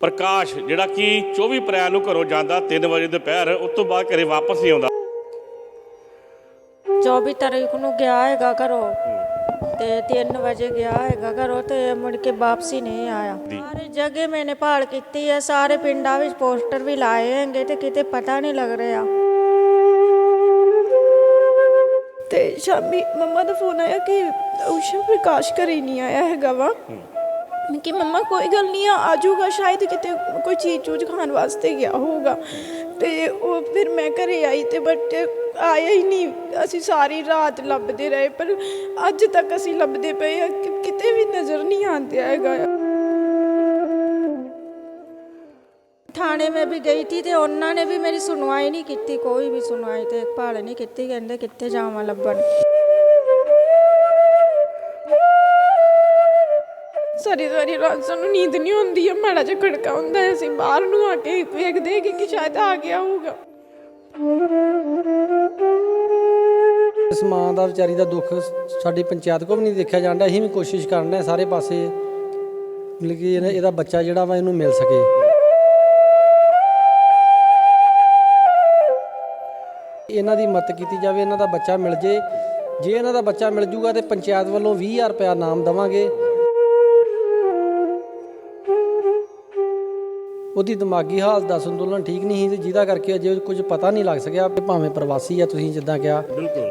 ਪ੍ਰਕਾਸ਼ ਜਿਹੜਾ ਕਿ 24 ਅਪ੍ਰੈਲ ਨੂੰ ਘਰੋਂ ਜਾਂਦਾ 3 ਵਜੇ ਦੁਪਹਿਰ ਉਸ ਤੋਂ ਬਾਅਦ ਘਰੇ ਵਾਪਸ ਨਹੀਂ ਆਉਂਦਾ। 24 ਤਾਰੀਖ ਨੂੰ ਗਿਆ ਹੈਗਾ ਘਰੋਂ। ਤੇ 3 ਵਜੇ ਗਿਆ ਹੈਗਾ ਘਰੋਂ ਤੇ ਮੁੜ ਕੇ ਵਾਪਸੀ ਨਹੀਂ ਆਇਆ। ਸਾਰੇ ਜਗ੍ਹਾ ਮੈਨੇ ਭਾਲ ਕੀਤੀ ਹੈ ਸਾਰੇ ਪਿੰਡਾਂ ਵਿੱਚ ਪੋਸਟਰ ਵੀ ਲਾਏ ਹੈਗੇ ਤੇ ਕਿਤੇ ਪਤਾ ਨਹੀਂ ਲੱਗ ਰਿਹਾ। ਤੇ ਸ਼ਾਮੀ ਮੰਮਾ ਦਾ ਫੋਨ ਆਇਆ ਕਿ ਉਸ਼ਾ ਪ੍ਰਕਾਸ਼ ਘਰੇ ਨਹੀਂ ਆਇਆ ਹੈਗਾ ਵਾ। ਕਿ ਮੰਮਾ ਕੋਈ ਗੱਲ ਨਹੀਂ ਆ ਆਜੂਗਾ ਸ਼ਾਇਦ ਕਿਤੇ ਕੋਈ ਚੀਜ਼ ਚੂਜ਼ ਖਾਣ ਵਾਸਤੇ ਗਿਆ ਹੋਊਗਾ। ਤੇ ਉਹ ਫਿਰ ਮੈਂ ਘਰੇ ਆਈ ਤੇ ਬਟ ਆਇਆ ਹੀ ਨਹੀਂ। ਅਸੀਂ ਸਾਰੀ ਰਾਤ ਲੱਭਦੇ ਰਹੇ, ਪਰ ਅੱਜ ਤੱਕ ਅਸੀਂ ਲੱਭਦੇ ਪਏ ਆ ਕਿਤੇ ਵੀ ਨਜ਼ਰ ਨਹੀਂ ਆਉਂਦਾ ਹੈਗਾ। ਥਾਣੇ ਮੈਂ ਵੀ ਗਈ ਥੀ ਤੇ ਉਹਨਾਂ ਨੇ ਵੀ ਮੇਰੀ ਸੁਣਵਾਈ ਨਹੀਂ ਕੀਤੀ, ਕੋਈ ਵੀ ਸੁਣਵਾਈ ਤੇ ਭਾਲ ਨਹੀਂ ਕੀਤੀ, ਕਹਿੰਦੇ ਕਿੱਥੇ ਜਾਵਾਂ ਲੱਭਣ। ਸਾਰੀ ਸਾਰੀ ਰਾਤ ਸਾਨੂੰ ਨੀਂਦ ਨਹੀਂ ਆਉਂਦੀ ਹੈ ਮਾੜਾ ਜਿਹਾ ਖੜਕਾ ਹੁੰਦਾ ਹੈ। ਅਸੀਂ ਬਾਹਰ ਨੂੰ ਆ ਕੇ ਵੇਖਦੇ ਕਿ ਕਿ ਸ਼ਾਇਦ ਆ ਗਿਆ ਹੋਊਗਾ। ਇਸ ਮਾਂ ਦਾ ਵਿਚਾਰੀ ਦਾ ਦੁੱਖ ਸਾਡੀ ਪੰਚਾਇਤ ਕੋਲ ਵੀ ਨਹੀਂ ਦੇਖਿਆ ਜਾਂਦਾ। ਅਸੀਂ ਵੀ ਕੋਸ਼ਿਸ਼ ਕਰਨ ਰਹੇ ਸਾਰੇ ਪਾਸੇ। ਮਤਲਬ ਕਿ ਇਹਦਾ- ਬੱਚਾ ਜਿਹੜਾ ਵਾ ਇਹਨੂੰ ਮਿਲ ਸਕੇ। ਇਹਨਾਂ ਦੀ ਮਦਦ ਕੀਤੀ ਜਾਵੇ, ਇਹਨਾਂ ਦਾ ਬੱਚਾ ਮਿਲ ਜੇ। ਜੇ ਇਹਨਾਂ ਦਾ ਬੱਚਾ ਮਿਲ ਜੂਗਾ ਤੇ ਪੰਚਾਇਤ ਵੱਲੋਂ 20000 ਰੁਪਇਆ ਨਾਮ ਦੇਵਾਂਗੇ। ਉਹਦੀ ਦਿਮਾਗੀ ਹਾਲਤ ਦਾ ਸੰਤੁਲਨ ਠੀਕ ਨਹੀਂ ਸੀ ਤੇ ਜਿਹਦਾ ਕਰਕੇ ਅਜੇ ਕੁਝ ਪਤਾ ਨਹੀਂ ਲੱਗ ਸਕਿਆ ਕਿ ਭਾਵੇਂ ਪ੍ਰਵਾਸੀ ਆ ਤੁਸੀਂ ਜਿੱਦਾਂ ਕਿਹਾ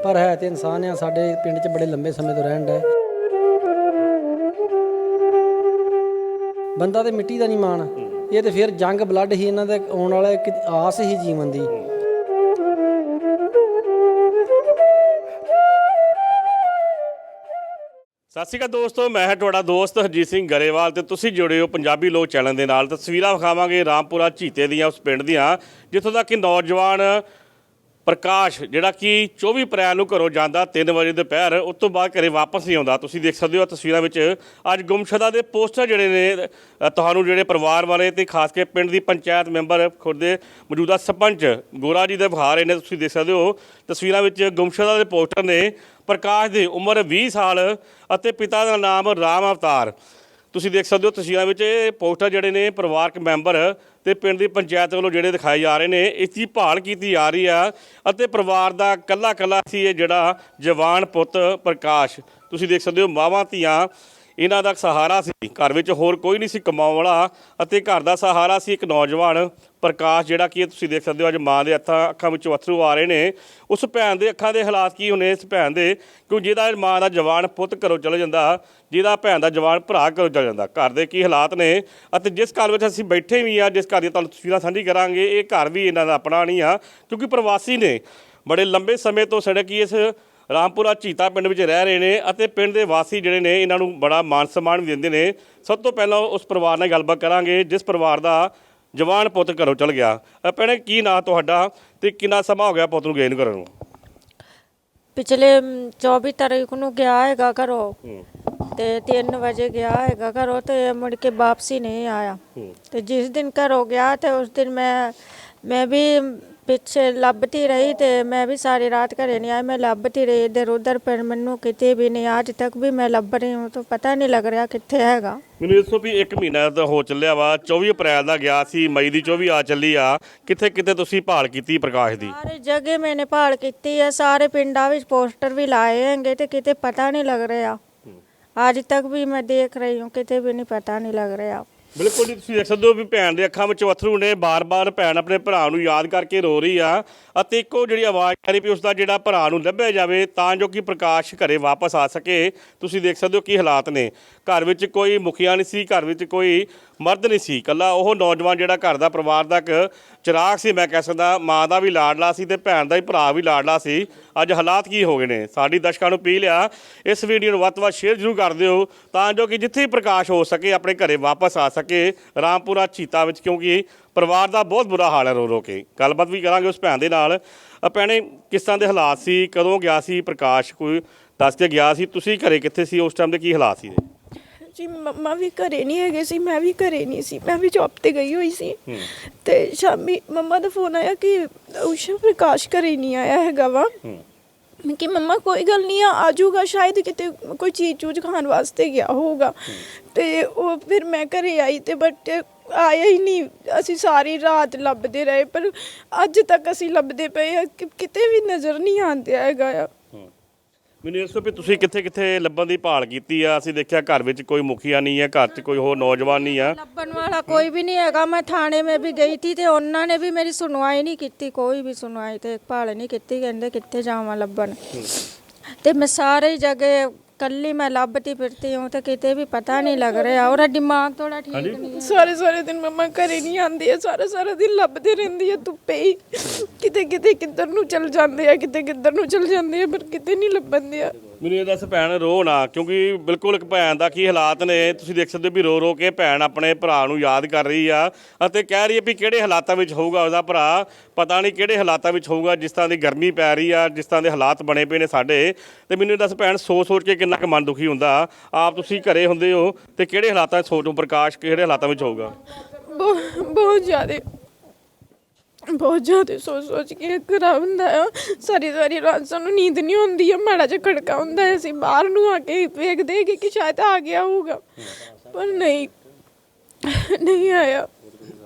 ਪਰ ਹੈ ਤੇ ਇਨਸਾਨ ਆ ਸਾਡੇ ਪਿੰਡ 'ਚ ਬੜੇ ਲੰਬੇ ਸਮੇਂ ਤੋਂ ਰਹਿਣ ਦਾ ਬੰਦਾ ਤੇ ਮਿੱਟੀ ਦਾ ਨਹੀਂ ਮਾਣ। ਇਹ ਤੇ ਫਿਰ ਜੰਗ ਬਲੱਡ ਹੀ ਇਹਨਾਂ ਦੇ ਆਉਣ ਵਾਲਾ ਇੱਕ ਆਸ ਹੀ ਜੀਵਨ ਦੀ। ਸਤਿ ਸ਼੍ਰੀ ਅਕਾਲ ਦੋਸਤੋ, ਮੈਂ ਹਾਂ ਤੁਹਾਡਾ ਦੋਸਤ ਹਰਜੀਤ ਸਿੰਘ ਗਰੇਵਾਲ ਤੇ ਤੁਸੀਂ ਜੁੜੇ ਹੋ ਪੰਜਾਬੀ ਲੋਕ ਚੈਨਲ ਦੇ ਨਾਲ। ਤਸਵੀਰਾਂ ਵਿਖਾਵਾਂਗੇ ਰਾਮਪੁਰਾ ਝੀਤੇ ਦੀਆਂ, ਉਸ ਪਿੰਡ ਦੀਆਂ, ਜਿੱਥੋਂ ਦਾ ਕਿ ਨੌਜਵਾਨ ਪ੍ਰਕਾਸ਼, ਜਿਹੜਾ ਕਿ 24 ਅਪ੍ਰੈਲ ਨੂੰ ਘਰੋਂ ਜਾਂਦਾ 3 ਵਜੇ ਦੁਪਹਿਰ, ਉਸ ਤੋਂ ਬਾਅਦ ਘਰੇ ਵਾਪਸ ਨਹੀਂ ਆਉਂਦਾ। ਤੁਸੀਂ ਦੇਖ ਸਕਦੇ ਹੋ ਤਸਵੀਰਾਂ ਵਿੱਚ ਅੱਜ ਗੁੰਮਸ਼ੁਦਾ ਦੇ ਪੋਸਟਰ ਜਿਹੜੇ ਨੇ ਤੁਹਾਨੂੰ ਜਿਹੜੇ ਪਰਿਵਾਰ ਵਾਲੇ ਤੇ ਖਾਸ ਕੇ ਪਿੰਡ ਦੀ ਪੰਚਾਇਤ ਮੈਂਬਰ ਖੁਦ ਦੇ ਮੌਜੂਦਾ ਸਰਪੰਚ ਗੋਰਾ ਜੀ ਦੇ ਵਿਖਾ ਰਹੇ ਨੇ ਤੁਸੀਂ ਦੇਖ ਸਕਦੇ ਹੋ। ਤਸਵੀਰਾਂ ਵਿੱਚ ਗੁੰਮਸ਼ੁਦਾ ਦੇ ਪੋਸਟਰ ਨੇ ਪ੍ਰਕਾਸ਼ ਦੀ ਉਮਰ 20 ਸਾਲ ਅਤੇ ਪਿਤਾ ਦਾ ਨਾਮ ਰਾਮ ਅਵਤਾਰ। ਤੁਸੀਂ ਦੇਖ ਸਕਦੇ ਹੋ ਤਸਵੀਰਾਂ ਵਿੱਚ ਇਹ ਪੋਸਟਰ ਜਿਹੜੇ ਨੇ ਪਰਿਵਾਰਕ ਮੈਂਬਰ ਤੇ ਪਿੰਡ ਦੀ ਪੰਚਾਇਤ ਵੱਲੋਂ ਜਿਹੜੇ ਦਿਖਾਏ ਜਾ ਰਹੇ ਨੇ, ਇਸ ਦੀ ਭਾਲ ਕੀਤੀ ਜਾ ਰਹੀ ਆ ਅਤੇ ਪਰਿਵਾਰ ਦਾ ਕੱਲਾ ਕੱਲਾ ਸੀ ਇਹ ਜਿਹੜਾ ਜਵਾਨ ਪੁੱਤ ਪ੍ਰਕਾਸ਼। ਤੁਸੀਂ ਦੇਖ ਸਕਦੇ ਹੋ ਮਾਵਾਂ ਧੀਆਂ, ਇਹਨਾਂ ਦਾ ਸਹਾਰਾ ਸੀ। ਘਰ ਵਿੱਚ ਹੋਰ ਕੋਈ ਨਹੀਂ ਸੀ ਕਮਾਉਣ ਵਾਲਾ ਅਤੇ ਘਰ ਦਾ ਸਹਾਰਾ ਸੀ ਇੱਕ ਨੌਜਵਾਨ। ਪ੍ਰਕਾਸ਼ ਜਿਹੜਾ ਕਿ ਤੁਸੀਂ ਦੇਖ ਸਕਦੇ ਹੋ ਅੱਜ ਮਾਂ ਦੇ ਅੱਖਾਂ ਅੱਖਾਂ ਵਿੱਚੋਂ ਅਥਰੂ ਆ ਰਹੇ ਨੇ। ਉਸ ਭੈਣ ਦੇ ਅੱਖਾਂ ਦੇ ਹਾਲਾਤ ਕੀ ਹੋਣੇ ਇਸ ਭੈਣ ਦੇ? ਕਿਉਂ ਜਿਹਦਾ ਮਾਂ ਦਾ ਜਵਾਨ ਪੁੱਤ ਘਰੋਂ ਚਲੇ ਜਾਂਦਾ, ਜਿਹਦਾ ਭੈਣ ਦਾ ਜਵਾਨ ਭਰਾ ਘਰੋਂ ਚਲੇ ਜਾਂਦਾ। ਘਰ ਦੇ ਕੀ ਹਾਲਾਤ ਨੇ? ਅਤੇ ਜਿਸ ਘਰ ਵਿੱਚ ਅਸੀਂ ਬੈਠੇ ਵੀ ਆ ਜਿਸ ਘਰ ਦੀਆਂ ਤੁਹਾਨੂੰ ਤਸਵੀਰਾਂ ਸਾਂਝੀ ਕਰਾਂਗੇ, ਇਹ ਘਰ ਵੀ ਇਹਨਾਂ ਦਾ ਆਪਣਾ ਨਹੀਂ ਆ, ਕਿਉਂਕਿ ਪ੍ਰਵਾਸੀ ਨੇ। ਬੜੇ ਲੰਬੇ ਸਮੇਂ ਤੋਂ ਸੜਕ ਇਸ ਰਾਮਪੁਰਾ ਚੀਤਾ ਪਿੰਡ ਵਿੱਚ ਰਹਿ ਰਹੇ ਨੇ ਅਤੇ ਪਿੰਡ ਦੇ ਵਾਸੀ ਜਿਹੜੇ ਨੇ, ਇਹਨਾਂ ਨੂੰ ਬੜਾ ਮਾਨ ਸਨਮਾਨ ਵੀ ਦਿੰਦੇ ਨੇ। ਸਭ ਤੋਂ ਪਹਿਲਾਂ ਉਸ ਪਰਿਵਾਰ ਨਾਲ ਗੱਲਬਾਤ ਕਰਾਂਗੇ, ਜਿਸ ਪਰਿਵਾਰ ਦਾ ਜਵਾਨ ਪੁੱਤ ਘਰੋਂ ਚਲ ਗਿਆ। ਅ, ਭੈਣੇ ਕੀ ਨਾਂ ਤੁਹਾਡਾ ਤੇ ਕਿੰਨਾ ਸਮਾਂ ਹੋ ਗਿਆ ਪੁੱਤ ਨੂੰ ਗਏ ਨੂੰ ਘਰੋਂ? ਪਿਛਲੇ ਮ, 24 ਤਾਰੀਖ ਨੂੰ ਗਿਆ ਹੈਗਾ ਘਰੋਂ। ਤੇ 3 ਵਜੇ ਗਿਆ ਹੈਗਾ ਘਰੋਂ ਤੇ ਮੁੜ ਕੇ ਵਾਪਸੀ ਨਹੀਂ ਆਇਆ। ਤੇ ਜਿਸ ਦਿਨ ਘਰੋਂ ਗਿਆ ਤੇ ਉਸ ਦਿਨ ਮੈਂ ਮੈਂ ਵੀ ਪਿੱਛੇ ਲੱਭਦੀ ਰਹੀ ਤੇ ਮੈਂ ਵੀ ਸਾਰੀ ਰਾਤ ਘਰੇ ਨਹੀਂ ਆਈ ਮੈਂ ਲੱਭਦੀ ਰਹੀ ਇਧਰ ਉਧਰ ਪਰ ਮੈਨੂੰ ਕਿਤੇ ਵੀ ਨਹੀਂ ਅੱਜ ਤੱਕ ਵੀ ਮੈਂ ਲੱਭ ਰਹੀ ਹਾਂ ਤਾਂ ਪਤਾ ਨਹੀਂ ਲੱਗ ਰਿਹਾ ਕਿੱਥੇ ਹੈਗਾ। ਮੈਨੂੰ ਦੱਸੋ ਵੀ 1 ਮਹੀਨਾ ਤਾਂ ਹੋ ਚੱਲਿਆ ਵਾ 24 ਅਪ੍ਰੈਲ ਦਾ ਗਿਆ ਸੀ ਮਈ ਦੀ 24 ਆ ਚੱਲੀ ਆ ਕਿੱਥੇ ਕਿੱਥੇ ਤੁਸੀਂ ਭਾਲ ਕੀਤੀ ਪ੍ਰਕਾਸ਼ ਦੀ? ਸਾਰੇ ਜਗ੍ਹਾ ਮੈਨੇ ਭਾਲ ਕੀਤੀ ਹੈ ਸਾਰੇ ਪਿੰਡਾਂ ਵਿੱਚ ਪੋਸਟਰ ਵੀ ਲਾਏ ਹੈਗੇ ਤੇ ਕਿਤੇ ਪਤਾ ਨਹੀਂ ਲੱਗ ਰਿਹਾ। ਅੱਜ ਤੱਕ ਵੀ ਮੈਂ ਦੇਖ ਰਹੀ ਹਾਂ ਕਿਤੇ ਵੀ ਨਹੀਂ ਪਤਾ ਨਹੀਂ ਲੱਗ ਰਿਹਾ। ਬਿਲਕੁਲ ਜੀ, ਤੁਸੀਂ ਦੇਖ ਸਕਦੇ ਹੋ ਵੀ ਭੈਣ ਦੇ ਅੱਖਾਂ ਵਿੱਚ ਅਥਰੂ ਨੇ, ਬਾਰ-ਬਾਰ ਭੈਣ ਆਪਣੇ ਭਰਾ ਨੂੰ ਯਾਦ ਕਰਕੇ ਰੋ ਰਹੀ ਆ। ਅਤੇ ਇੱਕੋ ਜਿਹੜੀ ਆਵਾਜ਼ ਆ ਰਹੀ ਵੀ ਉਸ ਦਾ ਜਿਹੜਾ ਭਰਾ ਨੂੰ ਲੱਭਿਆ ਜਾਵੇ, ਤਾਂ ਜੋ ਕਿ ਪ੍ਰਕਾਸ਼ ਘਰੇ ਵਾਪਸ ਆ ਸਕੇ। ਤੁਸੀਂ ਦੇਖ ਸਕਦੇ ਹੋ ਕੀ ਹਾਲਾਤ ਨੇ। ਘਰ ਵਿੱਚ ਕੋਈ ਮੁਖੀਆ ਨਹੀਂ ਸੀ, ਘਰ ਵਿੱਚ ਕੋਈ ਮਰਦ ਨਹੀਂ ਸੀ। ਕੱਲਾ ਉਹ ਨੌਜਵਾਨ ਜਿਹੜਾ ਘਰ ਦਾ ਪਰਿਵਾਰ ਦਾ ਇੱਕ ਚਿਰਾਗ ਸੀ, ਮੈਂ ਕਹਿ ਸਕਦਾ ਮਾਂ ਦਾ ਵੀ ਲਾਡਲਾ ਸੀ ਤੇ ਭੈਣ ਦਾ ਹੀ ਭਰਾ ਵੀ ਲਾਡਲਾ ਸੀ। ਅੱਜ ਹਾਲਾਤ ਕੀ ਹੋ ਗਏ ਨੇ? ਸਾਡੀ ਦਰਸ਼ਕਾਂ ਨੂੰ ਅਪੀਲ ਆ, ਇਸ ਵੀਡੀਓ ਨੂੰ ਵੱਧ ਤੋਂ ਵੱਧ ਸ਼ੇਅਰ ਜ਼ਰੂਰ ਕਰ ਦਿਓ ਤਾਂ ਜੋ ਕਿ ਜਿੱਥੇ ਵੀ ਪ੍ਰਕਾਸ਼ ਹੋ ਸਕੇ, ਆਪਣੇ ਘਰੇ ਵਾਪਸ ਆ ਸਕੇ। ਰਾਮਪੁਰਾ, ਚੀਤਾ ਵਿੱਚ ਕਿਉਂਕਿ ਪਰਿਵਾਰ ਦਾ ਬਹੁਤ ਬੁਰਾ ਹਾਲ ਹੈ ਰੋ ਰੋ ਕੇ। ਗੱਲਬਾਤ ਵੀ ਕਰਾਂਗੇ ਉਸ ਭੈਣ ਦੇ ਨਾਲ। ਭੈਣੇ, ਕਿਸ ਤਰ੍ਹਾਂ ਦੇ ਹਾਲਾਤ ਸੀ? ਕਦੋਂ ਗਿਆ ਸੀ ਪ੍ਰਕਾਸ਼? ਕੋਈ ਦੱਸ ਕੇ ਗਿਆ ਸੀ? ਤੁਸੀਂ ਘਰੇ ਕਿੱਥੇ ਸੀ? ਉਸ ਟਾਈਮ ਦੇ ਕੀ ਹਾਲਾਤ ਸੀ? ਜੀ ਮੰਮਾ ਵੀ ਘਰੇ ਨਹੀਂ ਹੈਗੇ ਸੀ ਮੈਂ ਵੀ ਘਰੇ ਨਹੀਂ ਸੀ ਮੈਂ ਵੀ ਜੌਬ ਤੇ ਗਈ ਹੋਈ ਸੀ। ਤੇ ਸ਼ਾਮੀ ਮੰਮਾ ਦਾ ਫੋਨ ਆਇਆ ਕਿ ਉਸ਼ਾ ਪ੍ਰਕਾਸ਼ ਘਰੇ ਨਹੀਂ ਆਇਆ ਹੈਗਾ ਵਾ। ਮੈਂ ਕਿ ਮੰਮਾ ਕੋਈ ਗੱਲ ਨਹੀਂ ਆ ਆਜੂਗਾ ਸ਼ਾਇਦ ਕਿਤੇ ਕੋਈ ਚੀਜ਼ ਚੂਜ਼ ਖਾਣ ਵਾਸਤੇ ਗਿਆ ਹੋਊਗਾ। ਤੇ ਉਹ ਫਿਰ ਮੈਂ ਘਰੇ ਆਈ ਤੇ ਬਟ ਆਇਆ ਹੀ ਨਹੀਂ। ਅਸੀਂ ਸਾਰੀ ਰਾਤ ਲੱਭਦੇ ਰਹੇ ਪਰ ਅੱਜ ਤੱਕ ਅਸੀਂ ਲੱਭਦੇ ਪਏ ਆ ਕਿ ਕਿਤੇ ਵੀ ਨਜ਼ਰ ਨਹੀਂ ਆਉਂਦਿਆ ਹੈਗਾ ਆ। ਮੈਨੂੰ ਇਸ ਤੋਂ ਵੀ ਤੁਸੀਂ ਕਿੱਥੇ ਕਿੱਥੇ ਲੱਭਣ ਦੀ ਭਾਲ ਕੀਤੀ ਆ? ਅਸੀਂ ਦੇਖਿਆ ਘਰ ਵਿੱਚ ਕੋਈ ਮੁਖੀਆ ਨਹੀਂ ਹੈ ਘਰ 'ਚ ਕੋਈ ਹੋਰ ਨੌਜਵਾਨ ਨਹੀਂ ਆ। ਲੱਭਣ ਵਾਲਾ ਕੋਈ ਵੀ ਨਹੀਂ ਹੈਗਾ। ਮੈਂ ਥਾਣੇ ਮੇ ਵੀ ਗਈ ਸੀ ਤੇ ਉਹਨਾਂ ਨੇ ਵੀ ਮੇਰੀ ਸੁਣਵਾਈ ਨਹੀਂ ਕੀਤੀ ਕੋਈ ਵੀ ਸੁਣਵਾਈ ਤੇ ਭਾਲ ਨਹੀਂ ਕੀਤੀ। ਕਹਿੰਦੇ ਕਿੱਥੇ ਜਾਵਾਂ ਲੱਭਣ। ਤੇ ਮੈਂ ਸਾਰੇ ਜਗ੍ਹਾ ਕੱਲੀ ਮੈਂ ਲੱਭਦੀ ਫਿਰਤੀ ਹਾਂ ਤੇ ਕਿਤੇ ਵੀ ਪਤਾ ਨਹੀਂ ਲੱਗ ਰਿਹਾ। ਉਹਦਾ ਦਿਮਾਗ ਥੋੜਾ ਠੀਕ ਨਹੀਂ ਹੈ। ਸਾਰੇ ਸਾਰੇ ਦਿਨ ਮੰਮਾ ਘਰੇ ਨਹੀਂ ਆਉਂਦੀ ਹੈ ਸਾਰਾ ਸਾਰਾ ਦਿਨ ਲੱਭਦੇ ਰਹਿੰਦੀ ਹੈ ਧੁੱਪੇ ਹੀ। ਕਿਤੇ ਕਿਤੇ ਕਿੱਧਰ ਨੂੰ ਚਲ ਜਾਂਦੇ ਆ ਕਿਤੇ ਕਿੱਧਰ ਨੂੰ ਚਲ ਜਾਂਦੇ ਆ ਪਰ ਕਿਤੇ ਨਹੀਂ ਲੱਭਣਦੇ ਆ ਮੈਨੂੰ ਇਹ ਦੱਸ ਭੈਣ, ਰੋ ਨਾ, ਕਿਉਂਕਿ ਬਿਲਕੁਲ ਇੱਕ ਭੈਣ ਦਾ ਕੀ ਹਾਲਾਤ ਨੇ। ਤੁਸੀਂ ਦੇਖ ਸਕਦੇ ਹੋ ਵੀ ਰੋ ਰੋ ਕੇ ਭੈਣ ਆਪਣੇ ਭਰਾ ਨੂੰ ਯਾਦ ਕਰ ਰਹੀ ਆ ਅਤੇ ਕਹਿ ਰਹੀ ਹੈ ਵੀ ਕਿਹੜੇ ਹਾਲਾਤਾਂ ਵਿੱਚ ਹੋਊਗਾ ਉਹਦਾ ਭਰਾ? ਪਤਾ ਨਹੀਂ ਕਿਹੜੇ ਹਾਲਾਤਾਂ ਵਿੱਚ ਹੋਊਗਾ, ਜਿਸ ਤਰ੍ਹਾਂ ਦੀ ਗਰਮੀ ਪੈ ਰਹੀ ਆ, ਜਿਸ ਤਰ੍ਹਾਂ ਦੇ ਹਾਲਾਤ ਬਣੇ ਪਏ ਨੇ ਸਾਡੇ। ਤੇ ਮੈਨੂੰ ਇਹ ਦੱਸ ਭੈਣ ਸੋਚ ਸੋਚ ਕੇ ਕਿੰਨਾ ਕੁ ਮਨ ਦੁਖੀ ਹੁੰਦਾ? ਆਪ ਤੁਸੀਂ ਘਰੇ ਹੁੰਦੇ ਹੋ ਤੇ ਕਿਹੜੇ ਹਾਲਾਤਾਂ 'ਚ ਸੋਚੋ ਪ੍ਰਕਾਸ਼ ਕਿਹੜੇ ਹਾਲਾਤਾਂ ਵਿੱਚ ਹੋਊਗਾ? ਬਹੁਤ ਬਹੁਤ ਜ਼ਿਆਦਾ ਬਹੁਤ ਜ਼ਿਆਦਾ ਸੋਚ ਸੋਚ ਕੇ ਖਰਾਬ ਹੁੰਦਾ ਆ। ਸਾਰੀ ਸਾਰੀ ਰਾਤ ਸਾਨੂੰ ਨੀਂਦ ਨਹੀਂ ਆਉਂਦੀ ਆ। ਮਾੜਾ ਜਿਹਾ ਖੜਕਾ ਹੁੰਦਾ ਹੈ ਅਸੀਂ ਬਾਹਰ ਨੂੰ ਆ ਕੇ ਵੇਖਦੇ ਕਿ ਕਿ ਸ਼ਾਇਦ ਆ ਗਿਆ ਹੋਊਗਾ। ਪਰ ਨਹੀਂ। ਨਹੀਂ ਆਇਆ।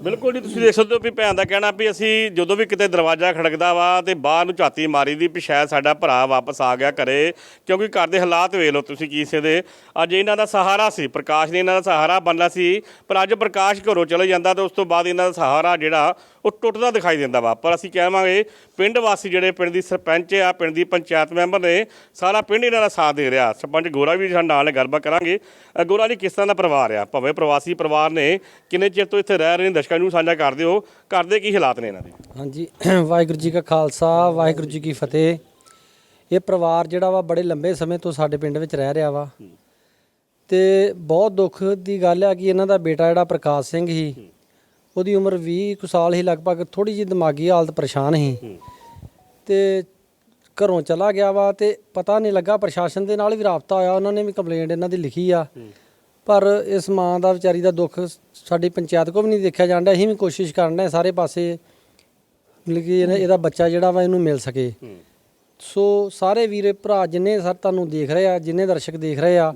ਬਿਲਕੁਲ ਜੀ, ਤੁਸੀਂ ਦੇਖ ਸਕਦੇ ਹੋ ਵੀ ਭੈਣ ਦਾ ਕਹਿਣਾ ਵੀ ਅਸੀਂ ਜਦੋਂ ਵੀ ਕਿਤੇ ਦਰਵਾਜ਼ਾ ਖੜਕਦਾ ਵਾ ਤੇ ਬਾਹਰ ਨੂੰ ਝਾਤੀ ਮਾਰੀ ਦੀ ਵੀ ਸ਼ਾਇਦ ਸਾਡਾ ਭਰਾ ਵਾਪਸ ਆ ਗਿਆ ਘਰੇ, ਕਿਉਂਕਿ ਘਰ ਦੇ ਹਾਲਾਤ ਵੇਖ ਲਓ ਤੁਸੀਂ ਕਿਸੇ ਦੇ। ਅੱਜ ਇਹਨਾਂ ਦਾ ਸਹਾਰਾ ਸੀ, ਪ੍ਰਕਾਸ਼ ਨੇ ਇਹਨਾਂ ਦਾ ਸਹਾਰਾ ਬਣਨਾ ਸੀ, ਪਰ ਅੱਜ ਪ੍ਰਕਾਸ਼ ਘਰੋਂ ਚਲੇ ਜਾਂਦਾ ਤੇ ਉਸ ਤੋਂ ਬਾਅਦ ਇਹਨਾਂ ਦਾ ਸਹਾਰਾ ਜਿਹੜਾ, ਉਹ ਟੁੱਟਦਾ ਦਿਖਾਈ ਦਿੰਦਾ ਵਾ। ਪਰ ਅਸੀਂ ਕਹਾਂਗੇ ਪਿੰਡ ਵਾਸੀ ਜਿਹੜੇ, ਪਿੰਡ ਦੀ ਸਰਪੰਚ ਆ, ਪਿੰਡ ਦੀ ਪੰਚਾਇਤ ਮੈਂਬਰ ਨੇ, ਸਾਰਾ ਪਿੰਡ ਇਹਨਾਂ ਦਾ ਸਾਥ ਦੇ ਰਿਹਾ। ਸਰਪੰਚ ਗੋਰਾ ਵੀ ਸਾਡੇ ਨਾਲ ਨੇ, ਗੱਲਬਾਤ ਕਰਾਂਗੇ। ਗੋਰਾ ਜੀ, ਕਿਸ ਤਰ੍ਹਾਂ ਦਾ ਪਰਿਵਾਰ ਆ? ਭਾਵੇਂ ਪ੍ਰਵਾਸੀ ਪਰਿਵਾਰ ਨੇ, ਕਿੰਨੇ ਚਿਰ ਤੋਂ ਇੱਥੇ ਰਹਿ ਰਹੇ ਨੇ ਦਰਸ਼ਕਾਂ ਨੂੰ ਸਾਂਝਾ ਕਰਦੇ ਹੋ ਘਰ ਦੇ ਕੀ ਹਾਲਾਤ ਨੇ ਇਹਨਾਂ ਦੇ? ਹਾਂਜੀ ਵਾਹਿਗੁਰੂ ਜੀ ਕਾ ਖਾਲਸਾ ਵਾਹਿਗੁਰੂ ਜੀ ਕੀ ਫਤਿਹ। ਇਹ ਪਰਿਵਾਰ ਜਿਹੜਾ ਵਾ ਬੜੇ ਲੰਬੇ ਸਮੇਂ ਤੋਂ ਸਾਡੇ ਪਿੰਡ ਵਿੱਚ ਰਹਿ ਰਿਹਾ ਵਾ। ਤੇ ਬਹੁਤ ਦੁੱਖ ਦੀ ਗੱਲ ਆ ਕਿ ਇਹਨਾਂ ਦਾ ਬੇਟਾ ਜਿਹੜਾ ਪ੍ਰਕਾਸ਼ ਸਿੰਘ ਸੀ ਉਹਦੀ ਉਮਰ 20 ਕੁ ਸਾਲ ਹੀ ਲਗਭਗ ਥੋੜੀ ਜਿਹੀ ਦਿਮਾਗੀ ਹਾਲਤ ਪਰੇਸ਼ਾਨ ਸੀ। ਤੇ ਘਰੋਂ ਚਲਾ ਗਿਆ ਵਾ ਤੇ ਪਤਾ ਨਹੀਂ ਲੱਗਾ ਪ੍ਰਸ਼ਾਸਨ ਦੇ ਨਾਲ ਵੀ ਰਾਬਤਾ ਹੋਇਆ ਉਹਨਾਂ ਨੇ ਵੀ ਕੰਪਲੇਂਟ ਇਹਨਾਂ ਦੀ ਲਿਖੀ ਆ। ਪਰ ਇਸ ਮਾਂ ਦਾ ਵਿਚਾਰੀ ਦਾ ਦੁੱਖ ਸਾਡੀ ਪੰਚਾਇਤ ਕੋਲ ਵੀ ਨਹੀਂ ਦੇਖਿਆ ਜਾਂਦਾ ਅਸੀਂ ਵੀ ਕੋਸ਼ਿਸ਼ ਕਰਨ ਡਏ ਸਾਰੇ ਪਾਸੇ ਮਤਲਬ ਕਿ ਇਹਦਾ ਬੱਚਾ ਜਿਹੜਾ ਵਾ ਇਹਨੂੰ ਮਿਲ ਸਕੇ। ਸੋ ਸਾਰੇ ਵੀਰੇ ਭਰਾ ਜਿੰਨੇ ਸਰ ਤੁਹਾਨੂੰ ਦੇਖ ਰਹੇ ਆ ਜਿੰਨੇ ਦਰਸ਼ਕ ਦੇਖ ਰਹੇ ਆ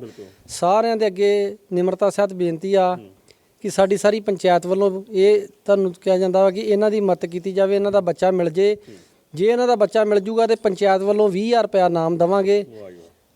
ਸਾਰਿਆਂ ਦੇ ਅੱਗੇ ਨਿਮਰਤਾ ਸਹਿਤ ਬੇਨਤੀ ਆ ਕਿ ਸਾਡੀ ਸਾਰੀ ਪੰਚਾਇਤ ਵੱਲੋਂ ਇਹ ਤੁਹਾਨੂੰ ਕਿਹਾ ਜਾਂਦਾ ਵਾ ਕਿ ਇਹਨਾਂ ਦੀ ਮਦਦ ਕੀਤੀ ਜਾਵੇ ਇਹਨਾਂ ਦਾ ਬੱਚਾ ਮਿਲ ਜੇ। ਜੇ ਇਹਨਾਂ ਦਾ ਬੱਚਾ ਮਿਲ ਜੂਗਾ ਤੇ ਪੰਚਾਇਤ ਵੱਲੋਂ 20000 ਰੁਪਇਆ ਨਾਮ ਦਵਾਂਗੇ।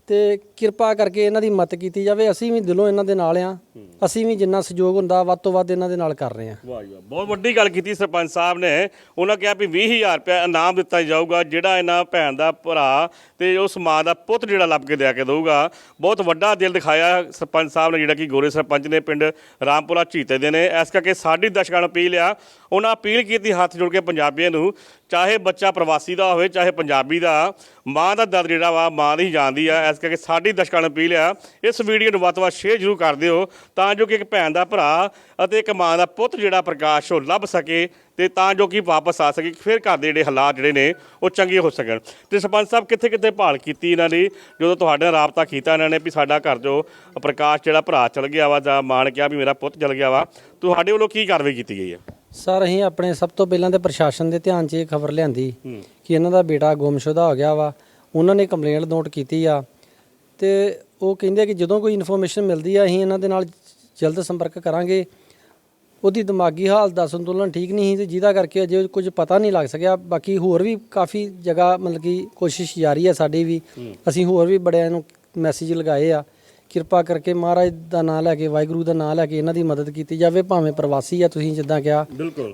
ਤੇ ਕਿਰਪਾ ਕਰਕੇ ਇਹਨਾਂ ਦੀ ਮਦਦ ਕੀਤੀ ਜਾਵੇ। ਅਸੀਂ ਵੀ ਦਿਲੋਂ ਇਹਨਾਂ ਦੇ ਨਾਲ ਆ। ਅਸੀਂ ਵੀ ਜਿੰਨਾ ਸਹਿਯੋਗ ਹੁੰਦਾ, ਵੱਧ ਤੋਂ ਵੱਧ ਇਹਨਾਂ ਦੇ ਨਾਲ ਕਰ ਰਹੇ ਆ। ਵਾਹ ਜੀ ਵਾਹ। ਬਹੁਤ ਵੱਡੀ ਗੱਲ ਕੀਤੀ ਸਰਪੰਚ ਸਾਹਿਬ ਨੇ। ਉਹਨਾਂ ਕਿਹਾ ਵੀ 20000 ਰੁਪਏ ਇਨਾਮ ਦਿੱਤਾ ਜਾਊਗਾ, ਜਿਹੜਾ ਇਹਨਾਂ ਭੈਣ ਦਾ ਭਰਾ ਤੇ ਉਸ ਮਾਂ ਦਾ ਪੁੱਤ ਜਿਹੜਾ ਲੱਭ ਕੇ ਦਿਆ ਕੇ ਦਊਗਾ। ਬਹੁਤ ਵੱਡਾ ਦਿਲ ਦਿਖਾਇਆ ਸਰਪੰਚ ਸਾਹਿਬ ਨੇ, ਜਿਹੜਾ ਕਿ ਗੋਰੇ ਸਰਪੰਚ ਨੇ ਪਿੰਡ ਰਾਮਪੁਰਾ ਝੀਤੇ ਦੇ ਨੇ। ਇਸ ਕਰਕੇ ਸਾਡੀ ਦਰਸ਼ਕਾਂ ਨੂੰ ਅਪੀਲ ਆ, ਉਹਨਾਂ ਅਪੀਲ ਕੀਤੀ ਹੱਥ ਜੋੜ ਕੇ ਪੰਜਾਬੀਆਂ ਨੂੰ, ਚਾਹੇ ਬੱਚਾ ਪ੍ਰਵਾਸੀ ਦਾ ਹੋਵੇ, ਚਾਹੇ ਪੰਜਾਬੀ ਦਾ, ਮਾਂ ਦਾ ਦਰਦ ਜਿਹੜਾ ਵਾ, ਮਾਂ ਦੀ ਜਾਣਦੀ ਆ ਇਸ ਕਰਕੇ ਸਾਡੀ ਦਰਸ਼ਕਾਂ ਨੂੰ ਅਪੀਲ ਆ ਇਸ ਵੀਡੀਓ ਨੂੰ ਵੱਧ ਤੋਂ ਵੱਧ ਸ਼ੇਅਰ ਜ਼ਰੂਰ ਕਰ ਦਿਓ ਤਾਂ ਜੋ ਕਿ ਇੱਕ ਭੈਣ ਦਾ ਭਰਾ ਅਤੇ ਇੱਕ ਮਾਂ ਦਾ ਪੁੱਤ ਜਿਹੜਾ ਪ੍ਰਕਾਸ਼ ਉਹ ਲੱਭ ਸਕੇ ਤੇ ਤਾਂ ਜੋ ਕਿ ਵਾਪਸ ਆ ਸਕੇ ਫਿਰ ਘਰ ਦੇ ਜਿਹੜੇ ਹਾਲਾਤ ਜਿਹੜੇ ਨੇ ਉਹ ਚੰਗੇ ਹੋ ਸਕਣ। ਤੇ ਸਰਪੰਚ ਸਾਹਿਬ ਕਿੱਥੇ ਕਿੱਥੇ ਭਾਲ ਕੀਤੀ ਇਹਨਾਂ ਦੀ ਜਦੋਂ ਤੁਹਾਡੇ ਨਾਲ ਰਾਬਤਾ ਕੀਤਾ ਇਹਨਾਂ ਨੇ ਵੀ ਸਾਡਾ ਘਰ ਜੋ ਪ੍ਰਕਾਸ਼ ਜਿਹੜਾ ਭਰਾ ਚਲ ਗਿਆ ਵਾ ਜਾਂ ਮਾਂ ਨੇ ਕਿਹਾ ਵੀ ਮੇਰਾ ਪੁੱਤ ਚਲ ਗਿਆ ਵਾ ਤੁਹਾਡੇ ਵੱਲੋਂ ਕੀ ਕਾਰਵਾਈ ਕੀਤੀ ਗਈ ਹੈ? ਸਰ ਅਸੀਂ ਆਪਣੇ ਸਭ ਤੋਂ ਪਹਿਲਾਂ ਤੇ ਪ੍ਰਸ਼ਾਸਨ ਦੇ ਧਿਆਨ 'ਚ ਇਹ ਖਬਰ ਲਿਆਂਦੀ ਕਿ ਇਹਨਾਂ ਦਾ ਬੇਟਾ ਗੁੰਮਸ਼ੁਦਾ ਹੋ ਗਿਆ ਵਾ। ਉਹਨਾਂ ਨੇ ਕੰਪਲੇਂਟ ਨੋਟ ਕੀਤੀ ਆ। ਤੇ ਉਹ ਕਹਿੰਦੇ ਕਿ ਜਦੋਂ ਕੋਈ ਇਨਫੋਰਮੇਸ਼ਨ ਮਿਲਦੀ ਆ ਅਸੀਂ ਇਹਨਾਂ ਦੇ ਨਾਲ ਜਲਦ ਸੰਪਰਕ ਕਰਾਂਗੇ। ਉਹਦੀ ਦਿਮਾਗੀ ਹਾਲਤ ਦਾ ਸੰਤੁਲਨ ਠੀਕ ਨਹੀਂ ਸੀ ਤੇ ਜਿਹਦਾ ਕਰਕੇ ਅਜੇ ਕੁਝ ਪਤਾ ਨਹੀਂ ਲੱਗ ਸਕਿਆ। ਬਾਕੀ ਹੋਰ ਵੀ ਕਾਫੀ ਜਗ੍ਹਾ ਮਤਲਬ ਕਿ ਕੋਸ਼ਿਸ਼ ਜਾਰੀ ਹੈ ਸਾਡੀ ਵੀ। ਅਸੀਂ ਹੋਰ ਵੀ ਬੜਿਆਂ ਨੂੰ ਮੈਸੇਜ ਲਗਾਏ ਆ। ਕਿਰਪਾ ਕਰਕੇ ਮਹਾਰਾਜ ਦਾ ਨਾਮ ਲੈ ਕੇ ਵਾਹਿਗੁਰੂ ਦਾ ਨਾਮ ਲੈ ਕੇ ਇਹਨਾਂ ਦੀ ਮਦਦ ਕੀਤੀ ਜਾਵੇ ਭਾਵੇਂ ਪ੍ਰਵਾਸੀ ਆ ਤੁਸੀਂ ਜਿੱਦਾਂ ਕਿਹਾ।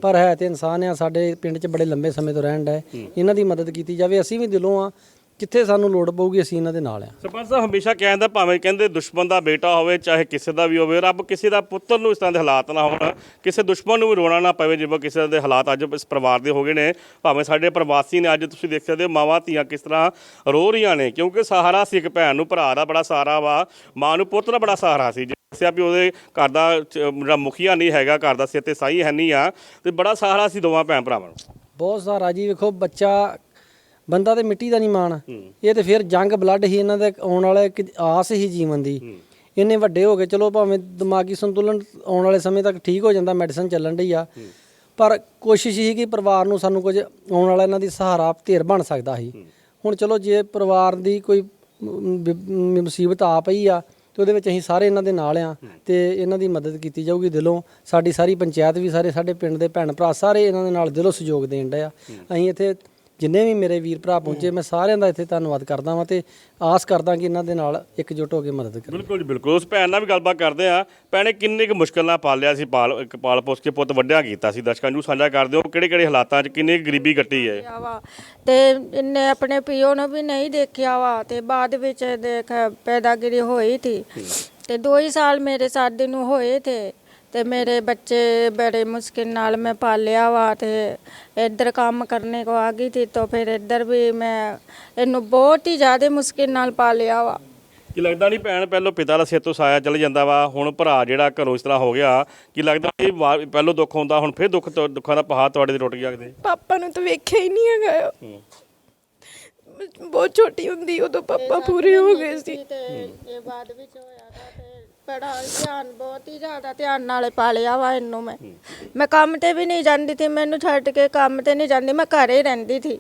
ਪਰ ਹੈ ਤੇ ਇਨਸਾਨ ਆ ਸਾਡੇ ਪਿੰਡ 'ਚ ਬੜੇ ਲੰਬੇ ਸਮੇਂ ਤੋਂ ਰਹਿਣ ਦਾ ਇਹਨਾਂ ਦੀ ਮਦਦ ਕੀਤੀ ਜਾਵੇ। ਅਸੀਂ ਵੀ ਦਿਲੋਂ ਆ ਕਿੱਥੇ ਸਾਨੂੰ ਲੋੜ ਪਊਗੀ ਅਸੀਂ ਇਹਨਾਂ ਦੇ ਨਾਲ ਆ। ਸਰਪੰਚ ਸਾਹਿਬ ਹਮੇਸ਼ਾ ਕਹਿੰਦਾ ਭਾਵੇਂ ਕਹਿੰਦੇ ਦੁਸ਼ਮਣ ਦਾ ਬੇਟਾ ਹੋਵੇ ਚਾਹੇ ਕਿਸੇ ਦਾ ਵੀ ਹੋਵੇ ਰੱਬ ਕਿਸੇ ਦਾ ਪੁੱਤਰ ਨੂੰ ਇਸ ਤਰ੍ਹਾਂ ਦੇ ਹਾਲਾਤ ਨਾ ਹੋਣ। ਕਿਸੇ ਦੁਸ਼ਮਣ ਨੂੰ ਵੀ ਰੋਣਾ ਨਾ ਪਵੇ ਜਿਵੇਂ ਕਿਸੇ ਦੇ ਹਾਲਾਤ ਅੱਜ ਇਸ ਪਰਿਵਾਰ ਦੇ ਹੋ ਗਏ ਨੇ। ਭਾਵੇਂ ਸਾਡੇ ਪ੍ਰਵਾਸੀ ਨੇ ਅੱਜ ਤੁਸੀਂ ਦੇਖ ਸਕਦੇ ਹੋ ਮਾਵਾਂ ਧੀਆਂ ਕਿਸ ਤਰ੍ਹਾਂ ਰੋ ਰਹੀਆਂ ਨੇ ਕਿਉਂਕਿ ਸਹਾਰਾ ਸੀ ਇੱਕ ਭੈਣ ਨੂੰ ਭਰਾ ਦਾ ਬੜਾ ਸਹਾਰਾ ਵਾ ਮਾਂ ਨੂੰ ਪੁੱਤ ਦਾ ਬੜਾ ਸਹਾਰਾ ਸੀ। ਦੱਸਿਆ ਵੀ ਉਹਦੇ ਘਰ ਦਾ ਜਿਹੜਾ ਮੁਖੀਆ ਨਹੀਂ ਹੈਗਾ ਘਰ ਦਾ ਸਿਰ ਤੇ ਸਾਈ ਹੈ ਨਹੀਂ ਆ ਤੇ ਬੜਾ ਸਹਾਰਾ ਸੀ ਦੋਵਾਂ ਭੈਣ ਭਰਾਵਾਂ ਨੂੰ। ਬਹੁਤ ਸਾਰਾ ਜੀ ਵੇਖੋ ਬੱਚਾ ਬੰਦਾ ਤੇ ਮਿੱਟੀ ਦਾ ਨਹੀਂ ਮਾਣ। ਇਹ ਤੇ ਫਿਰ ਜੰਗ ਬਲੱਡ ਹੀ ਇਹਨਾਂ ਦੇ ਆਉਣ ਵਾਲਾ ਆਸ ਹੀ ਜੀਵਨ ਦੀ। ਇੰਨੇ ਵੱਡੇ ਹੋ ਗਏ ਚਲੋ ਭਾਵੇਂ ਦਿਮਾਗੀ ਸੰਤੁਲਨ ਆਉਣ ਵਾਲੇ ਸਮੇਂ ਤੱਕ ਠੀਕ ਹੋ ਜਾਂਦਾ ਮੈਡੀਸਨ ਚੱਲਣ ਡਈ ਆ। ਪਰ ਕੋਸ਼ਿਸ਼ ਹੀ ਕਿ ਪਰਿਵਾਰ ਨੂੰ ਸਾਨੂੰ ਕੁਝ ਆਉਣ ਵਾਲਾ ਇਹਨਾਂ ਦੀ ਸਹਾਰਾ ਧਿਰ ਬਣ ਸਕਦਾ ਸੀ। ਹੁਣ ਚਲੋ ਜੇ ਪਰਿਵਾਰ ਦੀ ਕੋਈ ਮੁਸੀਬਤ ਆ ਪਈ ਆ ਤੇ ਉਹਦੇ ਵਿੱਚ ਅਸੀਂ ਸਾਰੇ ਇਹਨਾਂ ਦੇ ਨਾਲ ਆ ਤੇ ਇਹਨਾਂ ਦੀ ਮਦਦ ਕੀਤੀ ਜਾਊਗੀ ਦਿਲੋਂ। ਸਾਡੀ ਸਾਰੀ ਪੰਚਾਇਤ ਵੀ ਸਾਰੇ ਸਾਡੇ ਪਿੰਡ ਦੇ ਭੈਣ ਭਰਾ ਸਾਰੇ ਇਹਨਾਂ ਦੇ ਨਾਲ ਦਿਲੋਂ ਸਹਿਯੋਗ ਦੇਣ ਡਏ ਆ। ਅਸੀਂ ਇੱਥੇ ਜਿੰਨੇ ਵੀ ਮੇਰੇ ਵੀਰ ਭਰਾ ਪਹੁੰਚੇ ਮੈਂ ਸਾਰਿਆਂ ਦਾ ਇੱਥੇ ਧੰਨਵਾਦ ਕਰਦਾ ਵਾਂ ਤੇ ਆਸ ਕਰਦਾ ਕਿ ਇਹਨਾਂ ਦੇ ਨਾਲ ਇਕਜੁੱਟ ਹੋ ਕੇ ਮਦਦ ਕਰਾਂ। ਬਿਲਕੁਲ ਜੀ ਬਿਲਕੁਲ। ਉਸ ਭੈਣ ਨਾਲ ਵੀ ਗੱਲਬਾਤ ਕਰਦੇ ਆ ਭੈਣੇ ਕਿੰਨੇ ਕੁ ਮੁਸ਼ਕਲ ਨਾਲ ਪਾਲਿਆ ਸੀ ਪਾਲ ਇੱਕ ਪਾਲ ਪੋਸ ਕੇ ਪੁੱਤ ਵੱਡਿਆ ਕੀਤਾ ਸੀ? ਦਰਸ਼ਕਾਂ ਨੂੰ ਸਾਂਝਾ ਕਰਦੇ ਹੋ ਕਿਹੜੇ ਕਿਹੜੇ ਹਾਲਾਤਾਂ 'ਚ ਕਿੰਨੀ ਕੁ ਗਰੀਬੀ ਕੱਟੀ ਹੈ? ਦੇਖਿਆ ਵਾ ਤੇ ਇਹਨੇ ਆਪਣੇ ਪਿਓ ਨੂੰ ਵੀ ਨਹੀਂ ਦੇਖਿਆ ਵਾ ਤੇ ਬਾਅਦ ਵਿੱਚ ਦੇਖ ਪੈਦਾਗਿਰੀ ਹੋਈ ਥੀ ਤੇ ਦੋ ਹੀ ਸਾਲ ਮੇਰੇ ਸਾਦੇ ਨੂੰ ਹੋਏ ਥੇ ਤੇ ਮੇਰੇ ਬੱਚੇ ਬੜੇ ਮੁਸ਼ਕਿਲ ਨਾਲ ਮੈਂ ਪਾਲਿਆ ਵਾ ਤੇ ਇੱਧਰ ਕੰਮ ਕਰਨੇ ਕੋ ਆ ਗਈ ਥੀ ਤਾਂ ਫਿਰ ਇੱਧਰ ਵੀ ਮੈਂ ਇਹਨੂੰ ਬਹੁਤ ਹੀ ਜ਼ਿਆਦਾ ਮੁਸ਼ਕਿਲ ਨਾਲ ਪਾਲਿਆ ਵਾ। ਕੀ ਲੱਗਦਾ ਨਹੀਂ ਭੈਣ ਪਹਿਲੋਂ ਪਿਤਾ ਦਾ ਸਿਰ ਤੋਂ ਸਾਇਆ ਚਲ ਜਾਂਦਾ ਵਾ ਹੁਣ ਭਰਾ ਜਿਹੜਾ ਘਰੋਂ ਇਸ ਤਰ੍ਹਾਂ ਹੋ ਗਿਆ ਕੀ ਲੱਗਦਾ ਇਹ ਪਹਿਲੋਂ ਦੁੱਖ ਹੁੰਦਾ ਹੁਣ ਫਿਰ ਦੁੱਖ ਤੋਂ- ਦੁੱਖਾਂ ਦਾ ਪਹਾੜ ਤੁਹਾਡੇ ਤੇ ਟੁੱਟ ਗਿਆ ਕਿਤੇ? ਪਾਪਾ ਨੂੰ ਤਾਂ ਵੇਖਿਆ ਹੀ ਨਹੀਂ ਹੈਗਾ। ਬਹੁਤ ਛੋਟੀ ਹੁੰਦੀ ਉਦੋਂ ਪਾਪਾ ਪੂਰੇ ਹੋ ਗਏ ਸੀ। ਤੇ ਇਹ ਬਾਅਦ ਵਿੱਚ ਹੋਇਆ ਤੇ ਬੜਾ ਧਿਆਨ ਬਹੁਤ ਹੀ ਜ਼ਿਆਦਾ ਧਿਆਨ ਨਾਲੇ ਪਾਲਿਆ ਵਾ ਇਹਨੂੰ ਮੈਂ। ਮੈਂ ਕੰਮ ਤੇ ਵੀ ਨਹੀਂ ਜਾਂਦੀ ਸੀ ਮੈਨੂੰ ਛੱਡ ਕੇ ਕੰਮ ਤੇ ਨਹੀਂ ਜਾਂਦੀ ਮੈਂ ਘਰੇ ਹੀ ਰਹਿੰਦੀ ਸੀ।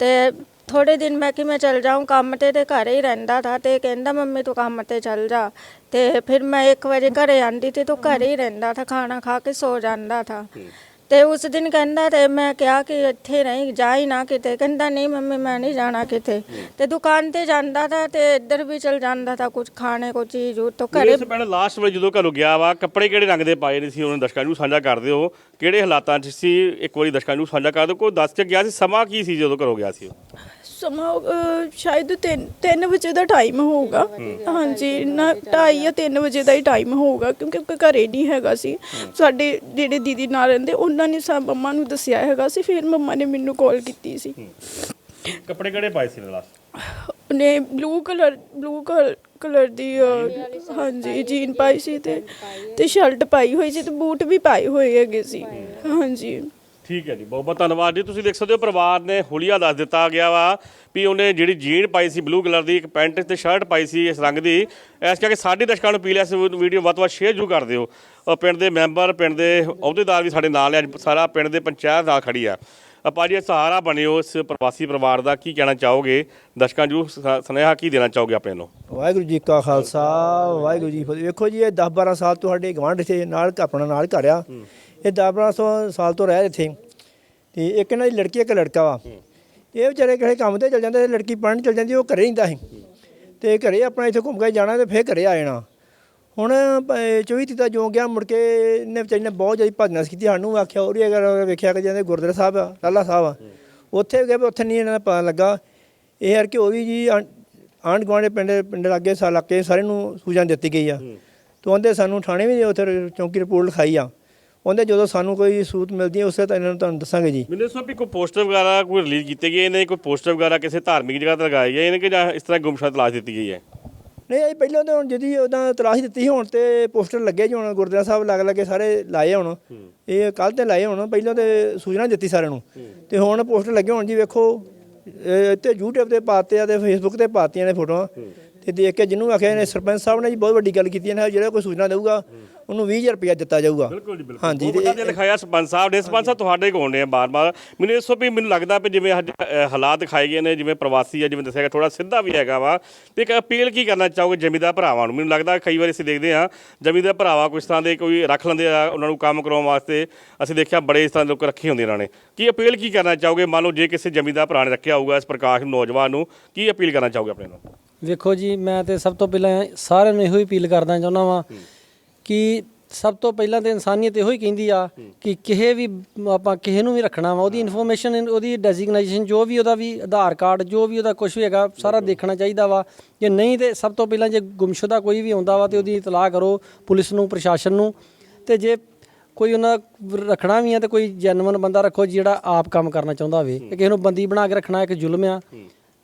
ਤੇ ਥੋੜੇ ਦਿਨ ਮੈਂ ਕਿ ਮੈਂ ਚਲ ਜਾਊਂ ਕੰਮ ਤੇ ਤੇ ਘਰੇ ਹੀ ਰਹਿੰਦਾ ਥਾ ਤੇ ਕਹਿੰਦਾ ਮੰਮੀ ਤੂੰ ਕੰਮ ਤੇ ਚਲ ਜਾ। ਤੇ ਫਿਰ ਮੈਂ 1 ਵਜੇ ਘਰੇ ਆਂਦੀ ਤੇ ਤੂੰ ਘਰੇ ਹੀ ਰਹਿੰਦਾ ਥਾ ਖਾਣਾ ਖਾ ਕੇ ਸੋ ਜਾਂਦਾ ਥਾ। ਤੇ ਉਸ ਦਿਨ ਕਹਿੰਦਾ ਤੇ ਮੈਂ ਕਿਹਾ ਕਿ ਇੱਥੇ ਨਹੀਂ, ਜਾ ਹੀ ਨਾ ਕਿਤੇ। ਕਹਿੰਦਾ, ਨਹੀਂ ਮੰਮੀ, ਮੈਂ ਨਹੀਂ ਜਾਣਾ ਕਿਤੇ। ਤੇ ਦੁਕਾਨ ਤੇ ਜਾਂਦਾ ਥਾ ਤੇ ਇੱਧਰ ਵੀ ਚਲ ਜਾਂਦਾ ਥਾ ਕੁਝ ਖਾਣੇ ਕੋ ਚੀਜ਼ ਉਹ ਤੋਂ ਘਰੇ ਇਸ ਭੈਣ ਲਾਸਟ ਵੇ ਜਦੋਂ ਘਰੋਂ ਗਿਆ ਵਾ, ਕੱਪੜੇ ਕਿਹੜੇ ਰੰਗ ਦੇ ਪਾਏ ਨੇ ਸੀ, ਉਹਨਾਂ ਦਰਸ਼ਕਾਂ ਨੂੰ ਸਾਂਝਾ ਕਰਦੇ ਹੋ ਕਿਹੜੇ ਹਾਲਾਤਾਂ 'ਚ ਸੀ? ਇੱਕ ਵਾਰੀ ਦਰਸ਼ਕਾਂ ਨੂੰ ਸਾਂਝਾ ਕਰ ਦਿਓ। ਕੋਈ ਦੱਸ ਕੇ ਗਿਆ ਸੀ, ਸਮਾਂ ਕੀ ਸੀ ਜਦੋਂ ਘਰੋਂ ਗਿਆ ਸੀ ਉਹ? ਸਮਾਂ ਅਹ, ਸ਼ਾਇਦ 3 3 ਵਜੇ ਦਾ ਟਾਈਮ ਹੋਊਗਾ। ਹਾਂਜੀ ਨਾ 2:30 ਜਾਂ 3 ਵਜੇ ਦਾ ਹੀ ਟਾਈਮ ਹੋਊਗਾ ਕਿਉਂਕਿ ਕੋਈ ਘਰੇ ਨਹੀਂ ਹੈਗਾ ਸੀ। ਸਾਡੇ ਜਿਹੜੇ ਦੀਦੀ ਨਾਲ ਰਹਿੰਦੇ ਉਹਨਾਂ ਨੇ ਸਭ ਮੰਮਾ ਨੂੰ ਦੱਸਿਆ ਹੈਗਾ ਸੀ ਫਿਰ ਮੰਮਾ ਨੇ ਮੈਨੂੰ ਕਾਲ ਕੀਤੀ ਸੀ। ਕੱਪੜੇ ਕਿਹੜੇ ਪਾਏ ਸੀ ਲਾਸਟ ਉਹਨੇ ਬਲੂ ਕਲਰ ਬਲੂ ਕਲਰ ਦੀ ਅਹ, ਹਾਂਜੀ ਜੀਨ ਪਾਈ ਸੀ ਤੇ ਤੇ ਸ਼ਰਟ ਪਾਈ ਹੋਈ ਸੀ ਤੇ ਬੂਟ ਵੀ ਪਾਏ ਹੋਏ ਹੈਗੇ ਸੀ। ਹਾਂਜੀ। ਠੀਕ ਹੈ ਜੀ ਬਹੁਤ ਬਹੁਤ ਧੰਨਵਾਦ ਜੀ। ਤੁਸੀਂ ਦੇਖ ਸਕਦੇ ਹੋ ਪਰਿਵਾਰ ਨੇ ਹੁਲੀਆ ਦੱਸ ਦਿੱਤਾ ਗਿਆ ਵਾ ਵੀ ਉਹਨੇ ਜਿਹੜੀ ਜੀਨ ਪਾਈ ਸੀ ਬਲੂ ਕਲਰ ਦੀ ਇੱਕ ਪੈਂਟ ਤੇ ਸ਼ਰਟ ਪਾਈ ਸੀ ਇਸ ਰੰਗ ਦੀ। ਇਸ ਕਰਕੇ ਸਾਡੇ ਦਰਸ਼ਕਾਂ ਨੂੰ ਪੀ ਲਿਆ ਇਸ ਵੀਡੀਓ ਵੱਧ ਤੋਂ ਵੱਧ ਸ਼ੇਅਰ ਜੂ ਕਰ ਦਿਓ। ਅ, ਪਿੰਡ ਦੇ ਮੈਂਬਰ ਪਿੰਡ ਦੇ ਅਹੁਦੇਦਾਰ ਵੀ ਸਾਡੇ ਨਾਲ ਆ ਅੱਜ ਸਾਰਾ ਪਿੰਡ ਦੇ ਪੰਚਾਇਤ ਨਾਲ ਖੜੀ ਆ। ਆਪਾਂ ਜੀ ਇਹ ਸਹਾਰਾ ਬਣਿਓ ਇਸ ਪ੍ਰਵਾਸੀ ਪਰਿਵਾਰ ਦਾ ਕੀ ਕਹਿਣਾ ਚਾਹੋਗੇ? ਦਰਸ਼ਕਾਂ ਨੂੰ ਸੁਨੇਹਾ ਕੀ ਦੇਣਾ ਚਾਹੋਗੇ ਆਪਣੇ ਨੂੰ ਵਾਹਿਗੁਰੂ ਜੀ ਕਾ ਖਾਲਸਾ ਵਾਹਿਗੁਰੂ ਜੀ ਕੀ ਫਤਿਹ। ਵੇਖੋ ਜੀ ਇਹ 10 12 ਸਾਲ ਤੁਹਾਡੇ ਗਵਾਂਢ ਥੇ ਨਾਲ ਆਪਣਾ ਨਾਲ ਘਰ ਆ। ਇਹ 10 12 ਸਾਲ ਤੋਂ ਰਹਿ ਇੱਥੇ। ਤੇ ਇੱਕ ਇਹਨਾਂ ਦੀ ਲੜਕੀ ਇੱਕ ਲੜਕਾ ਵਾ। ਇਹ ਵਿਚਾਰੇ ਕਿਸੇ ਕੰਮ ਤੇ ਚਲ ਜਾਂਦੇ ਲੜਕੀ ਪੜਨ ਚਲ ਜਾਂਦੀ ਉਹ ਘਰੇ ਹੀ ਹੁੰਦਾ ਸੀ। ਤੇ ਘਰੇ ਆਪਣਾ ਇੱਥੇ ਘੁੰਮ ਕੇ ਜਾਣਾ ਤੇ ਫੇਰ ਘਰੇ ਆ ਜਾਣਾ। ਹੁਣ 24 ਤੀਤਾ ਜੋ ਗਿਆ ਮੁੜ ਕੇ ਇਹਨੇ ਵਿਚਾਰੀ ਨੇ ਬਹੁਤ ਜ਼ਿਆਦਾ ਭਜਨਾ ਕੀਤੀ ਸਾਨੂੰ ਆਖਿਆ ਉਹ ਵੀ ਅਗਰ ਵੇਖਿਆ ਕਿ ਜਾਂਦੇ ਗੁਰਦੁਆਰਾ ਸਾਹਿਬ ਆ ਲਾਲਾ ਸਾਹਿਬ ਆ। ਉੱਥੇ ਗਏ ਉੱਥੇ ਨਹੀਂ ਇਹਨਾਂ ਦਾ ਪਤਾ ਲੱਗਾ। ਇਹ ਯਾਰ ਕਿ ਉਹ ਵੀ ਜੀ ਆਂਢ ਗੁਆਂਢ ਪਿੰਡ ਪਿੰਡ ਲਾਗੇ ਸਾ ਇਲਾਕੇ ਸਾਰੇ ਨੂੰ ਸੂਚਨਾ ਦਿੱਤੀ ਗਈ ਆ। ਤੋਂ ਉਹਦੇ ਸਾਨੂੰ ਥਾਣੇ ਵੀ ਉੱਥੇ ਚੌਂਕੀ ਰਿਪੋਰਟ ਲਿਖਾਈ ਆ। ਉਹਦੇ ਜਦੋਂ ਸਾਨੂੰ ਕੋਈ ਸੂਤ ਮਿਲਦੀ ਹੈ ਉਸੇ ਤਾਂ ਇਹਨਾਂ ਨੂੰ ਤੁਹਾਨੂੰ ਦੱਸਾਂਗੇ ਜੀ। ਮੈਨੂੰ ਦੱਸੋ ਵੀ ਕੋਈ ਪੋਸਟਰ ਵਗੈਰਾ ਕੋਈ ਰਿਲੀਜ਼ ਕੀਤੇ ਗਏ ਨੇ ਕੋਈ ਪੋਸਟਰ ਵਗੈਰਾ ਕਿਸੇ ਧਾਰਮਿਕ ਜਗ੍ਹਾ ਤੇ ਲਗਾਏ ਗਏ ਨੇ ਕਿ ਜਾਂ ਇਸ ਤਰ੍ਹਾਂ ਗੁੰਮਸ਼ੁਦਾ ਤਲਾਸ਼ ਦਿੱਤੀ ਗਈ ਹੈ? ਨਹੀਂ ਇਹ ਪਹਿਲਾਂ ਤਾਂ ਹੁਣ ਜਿਹਦੀ ਉਹਦਾ ਤਲਾਸ਼ ਦਿੱਤੀ ਹੁਣ ਤੇ ਪੋਸਟਰ ਲੱਗੇ ਜੀ ਹੁਣ ਗੁਰਦੁਆਰਾ ਸਾਹਿਬ ਲੱਗ ਲੱਗੇ ਸਾਰੇ ਲਾਏ ਹੁਣ। ਇਹ ਕੱਲ ਤੇ ਲਾਏ ਹੁਣ ਪਹਿਲਾਂ ਤੇ ਸੂਚਨਾ ਦਿੱਤੀ ਸਾਰਿਆਂ ਨੂੰ। ਤੇ ਹੁਣ ਪੋਸਟਰ ਲੱਗੇ ਹੁਣ ਜੀ ਵੇਖੋ ਤੇ YouTube ਤੇ ਪਾਤੇ ਆ ਤੇ Facebook ਤੇ ਪਾਤੀਆਂ ਨੇ ਫੋਟੋਆਂ। ਤੇ ਦੇਖ ਕੇ ਜਿਹਨੂੰ ਆਖਿਆ ਨੇ ਸਰਪੰਚ ਸਾਹਿਬ ਨੇ ਜੀ ਬਹੁਤ ਵੱਡੀ ਗੱਲ ਕੀਤੀ ਹੈ ਜਿਹੜਾ ਕੋਈ ਸੂਚਨਾ ਦੇਊਗਾ ਉਹਨੂੰ 20000 ਰੁਪਇਆ ਦਿੱਤਾ ਜਾਊਗਾ। ਬਿਲਕੁਲ ਜੀ ਬਿਲਕੁਲ। ਹਾਂਜੀ ਵੱਡਾ ਦਿਲ ਲਿਖਾਇਆ ਸਰਪੰਚ ਸਾਹਿਬ ਨੇ। ਸਰਪੰਚ ਸਾਹਿਬ ਤੁਹਾਡੇ ਕੋਲ ਨੇ ਬਾਰ-ਬਾਰ। ਮੈਨੂੰ ਇਸ ਤੋਂ ਵੀ ਮੈਨੂੰ ਲੱਗਦਾ ਵੀ ਜਿਵੇਂ ਅੱਜ ਅ, ਹਾਲਾਤ ਦਿਖਾਏ ਗਏ ਨੇ ਜਿਵੇਂ ਪ੍ਰਵਾਸੀ ਆ ਜਿਵੇਂ ਦੱਸਿਆ ਗਿਆ ਥੋੜਾ ਸਿੱਧਾ ਵੀ ਹੈਗਾ ਵਾ। ਤੇ ਇੱਕ ਅਪੀਲ ਕੀ ਕਰਨਾ ਚਾਹੋਗੇ ਜ਼ਮੀਂਦਾਰ ਭਰਾਵਾਂ ਨੂੰ? ਮੈਨੂੰ ਲੱਗਦਾ ਕਈ ਵਾਰ ਅਸੀਂ ਦੇਖਦੇ ਹਾਂ ਜ਼ਮੀਂਦਾਰ ਭਰਾਵਾ ਕੁਝ ਤਰ੍ਹਾਂ ਦੇ ਕੋਈ ਰੱਖ ਲੈਂਦੇ ਆ ਉਹਨਾਂ ਨੂੰ ਕੰਮ ਕਰਾਉਣ ਵਾਸਤੇ। ਅਸੀਂ ਦੇਖਿਆ ਬੜੇ ਇਸ ਤਰ੍ਹਾਂ ਦੇ ਲੋਕ ਰੱਖੇ ਹੁੰਦੇ ਇਹਨਾਂ ਨੇ। ਕੀ ਅਪੀਲ ਕੀ ਕਰਨਾ ਚਾਹੋਗੇ? ਮੰਨ ਲਓ ਜੇ ਕਿਸੇ ਜ਼ਮੀਂਦਾਰ ਭਰਾ ਨੇ ਰੱਖਿਆ ਹੋਊਗਾ ਇਸ ਪ੍ਰਕਾਸ਼ ਨੂੰ ਨੌਜਵਾਨ ਨੂੰ ਕੀ ਅਪੀਲ ਕਰਨਾ ਚਾਹੋਗੇ ਆਪਣੇ ਨੂੰ? ਵੇਖੋ ਜੀ ਮੈਂ ਤੇ ਸਭ ਤੋਂ ਪਹਿਲਾਂ ਸਾਰਿਆਂ ਨੂੰ ਇਹੋ ਹੀ ਅਪੀਲ ਕਰਦਾ ਚਾਹੁੰਦਾ ਵਾਂ ਕਿ ਸਭ ਤੋਂ ਪਹਿਲਾਂ ਤੇ ਇਨਸਾਨੀਅਤ ਇਹੋ ਹੀ ਕਹਿੰਦੀ ਆ ਕਿ ਕਿਸੇ ਵੀ ਆਪਾਂ ਕਿਸੇ ਨੂੰ ਵੀ ਰੱਖਣਾ ਵਾ ਉਹਦੀ ਇਨਫੋਰਮੇਸ਼ਨ ਉਹਦੀ ਡੈਜ਼ਿਗਨੇਸ਼ਨ ਜੋ ਵੀ ਉਹਦਾ ਵੀ ਆਧਾਰ ਕਾਰਡ ਜੋ ਵੀ ਉਹਦਾ ਕੁਝ ਵੀ ਹੈਗਾ ਸਾਰਾ ਦੇਖਣਾ ਚਾਹੀਦਾ ਵਾ। ਜੇ ਨਹੀਂ ਤੇ ਸਭ ਤੋਂ ਪਹਿਲਾਂ ਜੇ ਗੁੰਮਸ਼ੁਦਾ ਕੋਈ ਵੀ ਆਉਂਦਾ ਵਾ ਤੇ ਉਹਦੀ ਇਤਲਾਹ ਕਰੋ ਪੁਲਿਸ ਨੂੰ ਪ੍ਰਸ਼ਾਸਨ ਨੂੰ। ਤੇ ਜੇ ਕੋਈ ਉਹਨਾਂ ਰੱਖਣਾ ਵੀ ਆ ਤੇ ਕੋਈ ਜੈਨੂਇਨ ਬੰਦਾ ਰੱਖੋ ਜਿਹੜਾ ਆਪ ਕੰਮ ਕਰਨਾ ਚਾਹੁੰਦਾ ਹੋਵੇ। ਕਿ ਕਿਸੇ ਨੂੰ ਬੰਦੀ ਬਣਾ ਕੇ ਰੱਖਣਾ ਇੱਕ ਜ਼ੁਲਮ ਆ।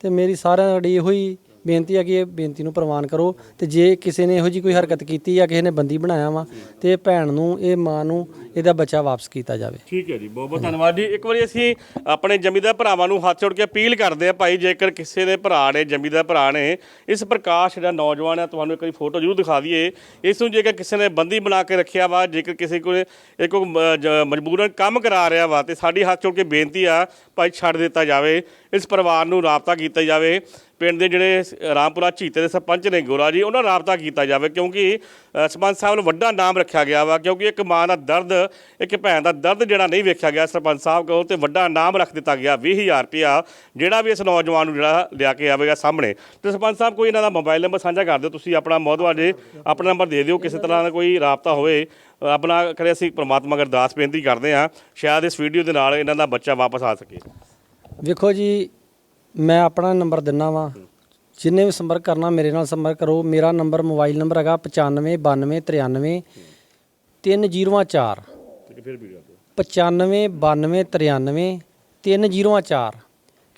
ਤੇ ਮੇਰੀ ਸਾਰਿਆਂ ਨਾਲ ਇਹੋ ਹੀ ਬੇਨਤੀ ਆ ਕਿ ਇਹ ਬੇਨਤੀ ਨੂੰ ਪ੍ਰਵਾਨ ਕਰੋ ਤੇ ਜੇ ਕਿਸੇ ਨੇ ਇਹੋ ਜੀ ਕੋਈ ਹਰਕਤ ਕੀਤੀ ਜਾਂ ਕਿਸੇ ਨੇ ਬੰਦੀ ਬਣਾਇਆ ਵਾ ਤੇ ਇਹ ਭੈਣ ਨੂੰ, ਇਹ ਮਾਂ ਨੂੰ ਇਹਦਾ ਬੱਚਾ ਵਾਪਸ ਕੀਤਾ ਜਾਵੇ। ਠੀਕ ਹੈ ਜੀ, ਬਹੁਤ ਬਹੁਤ ਧੰਨਵਾਦ ਜੀ। ਇੱਕ ਵਾਰੀ ਅਸੀਂ ਆਪਣੇ ਜ਼ਮੀਂਦਾਰ ਭਰਾਵਾਂ ਨੂੰ ਹੱਥ ਜੋੜ ਕੇ ਅਪੀਲ ਕਰਦੇ ਆ ਭਾਈ, ਜੇਕਰ ਕਿਸੇ ਦੇ ਭਰਾ ਨੇ ਜ਼ਮੀਂਦਾਰ ਭਰਾ ਨੇ ਇਸ ਪ੍ਰਕਾਸ਼ ਜਿਹੜਾ ਨੌਜਵਾਨ ਹੈ ਤੁਹਾਨੂੰ ਇੱਕ ਵਾਰੀ ਫੋਟੋ ਜ਼ਰੂਰ ਦਿਖਾ ਦਈਏ। ਇਸ ਨੂੰ ਜੇਕਰ ਕਿਸੇ ਨੇ ਬੰਦੀ ਬਣਾ ਕੇ ਰੱਖਿਆ ਵਾ, ਜੇਕਰ ਕਿਸੇ ਕੋਲ ਇਹ ਕੋਈ ਜ- ਮਜਬੂਰਨ ਕੰਮ ਕਰਾ ਰਿਹਾ ਵਾ, ਤੇ ਸਾਡੀ ਹੱਥ ਜੋੜ ਕੇ ਬੇਨਤੀ ਆ ਭਾਈ, ਛੱਡ ਦਿੱਤਾ ਜਾਵੇ। ਇਸ ਪਰਿਵਾਰ ਨੂੰ ਰਾਬਤਾ ਕੀਤਾ ਜਾਵੇ। ਪਿੰਡ ਦੇ ਜਿਹੜੇ ਸ- ਰਾਮਪੁਰਾ ਝੀਤੇ ਦੇ ਸਰਪੰਚ ਨੇ ਗੋਰਾ ਜੀ, ਉਹਨਾਂ ਨਾਲ ਰਾਬਤਾ ਕੀਤਾ ਜਾਵੇ ਕਿਉਂਕਿ ਸਰਪੰਚ ਸਾਹਿਬ ਨੂੰ ਵੱਡਾ ਨਾਮ ਰੱਖਿਆ ਗਿਆ ਵਾ ਕਿਉਂਕਿ ਇੱਕ ਮਾਂ ਦਾ ਦਰਦ, ਇੱਕ ਭੈਣ ਦਾ ਦਰਦ ਜਿਹੜਾ ਨਹੀਂ ਵੇਖਿਆ ਗਿਆ ਸਰਪੰਚ ਸਾਹਿਬ ਕੋਲ ਤੇ ਵੱਡਾ ਨਾਮ ਰੱਖ ਦਿੱਤਾ ਗਿਆ 20000 ਰੁਪਇਆ ਜਿਹੜਾ ਵੀ ਇਸ ਨੌਜਵਾਨ ਨੂੰ ਜਿਹੜਾ ਲਿਆ ਕੇ ਆਵੇਗਾ ਸਾਹਮਣੇ। ਤੇ ਸਰਪੰਚ ਸਾਹਿਬ, ਕੋਈ ਇਹਨਾਂ ਦਾ ਮੋਬਾਈਲ ਨੰਬਰ ਸਾਂਝਾ ਕਰ ਦਿਓ, ਤੁਸੀਂ ਆਪਣਾ ਮੋਹਦਵਾ ਜੇ, ਆਪਣਾ ਨੰਬਰ ਦੇ ਦਿਓ, ਕਿਸੇ ਤਰ੍ਹਾਂ ਦਾ ਕੋਈ ਰਾਬਤਾ ਹੋਵੇ ਆਪਣਾ ਕਰੇ ਅਸੀਂ ਪ੍ਰਮਾਤਮਾ ਅਗਰ ਅਰਦਾਸ ਬੇਨਤੀ ਕਰਦੇ ਹਾਂ, ਸ਼ਾਇਦ ਇਸ ਵੀਡੀਓ ਦੇ ਨਾਲ ਇਹਨਾਂ ਦਾ ਬੱਚਾ ਵਾਪਸ ਆ ਸਕੇ। ਵੇਖੋ ਜੀ ਮੈਂ ਆਪਣਾ ਨੰਬਰ ਦਿੰਨਾ ਵਾਂ। ਜਿੰਨੇ ਵੀ ਸੰਪਰਕ ਕਰਨਾ ਮੇਰੇ ਨਾਲ ਸੰਪਰਕ ਕਰੋ। ਮੇਰਾ ਨੰਬਰ ਮੋਬਾਈਲ ਨੰਬਰ ਹੈਗਾ 95 92 93 304 ਤੇ ਫਿਰ ਵੀਡੀਓ 95 92 93 304